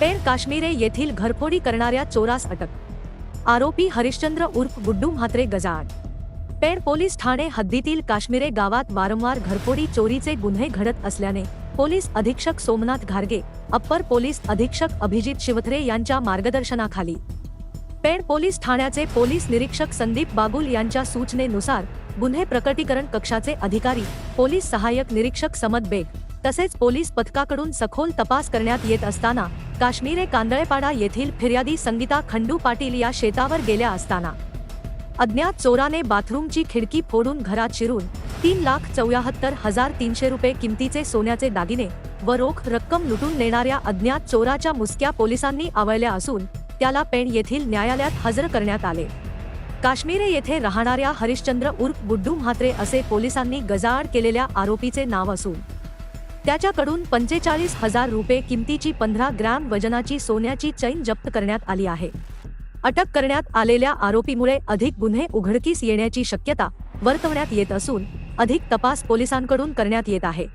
पेण काश्मीरे येथील घरफोडी करणाऱ्या चोरास अटक. आरोपी हरिश्चंद्र उर्फ गुड्डू म्हात्रे गजाआड. पेण पोलीस ठाणे हद्दीतील काश्मीरे गावात वारंवार घरफोडी चोरीचे गुन्हे घडत असल्याने पोलीस अधीक्षक सोमनाथ घारगे अप्पर पोलीस अधीक्षक अभिजित शिवथरे यांच्या मार्गदर्शनाखाली. पेण पोलीस ठाण्याचे पोलीस निरीक्षक संदीप बागुल यांच्या सूचनेनुसार गुन्हे प्रकटीकरण कक्षाचे अधिकारी पोलीस सहाय्यक निरीक्षक समद बेग तसेच पोलीस पथकाकडून सखोल तपास करण्यात येत असताना काश्मीरे कांदळेपाडा येथील फिर्यादी संगीता खंडू पाटील या शेतावर गेल्या असताना. अज्ञात चोराने बाथरूमची खिडकी फोडून घरात शिरून तीन लाख चौऱ्याहत्तर हजार तीनशे रुपये किमतीचे सोन्याचे दागिने व रोख रक्कम लुटून नेणाऱ्या अज्ञात चोराच्या मुसक्या पोलिसांनी आवळल्या असून त्याला पेण येथील न्यायालयात हजर करण्यात आले. काश्मीरे येथे राहणाऱ्या हरिश्चंद्र उर्फ गुड्डू म्हात्रे असे पोलिसांनी गजाआड केलेल्या आरोपीचे नाव असून त्याच्याकडून पंचेचाळीस हजार रुपये किमतीची पंधरा ग्रॅम वजनाची सोन्याची चैन जप्त करण्यात आली आहे. अटक करण्यात आलेल्या आरोपीमुळे अधिक गुन्हे उघडकीस येण्याची शक्यता वर्तवण्यात येत असून अधिक तपास पोलिसांकडून करण्यात येत आहे.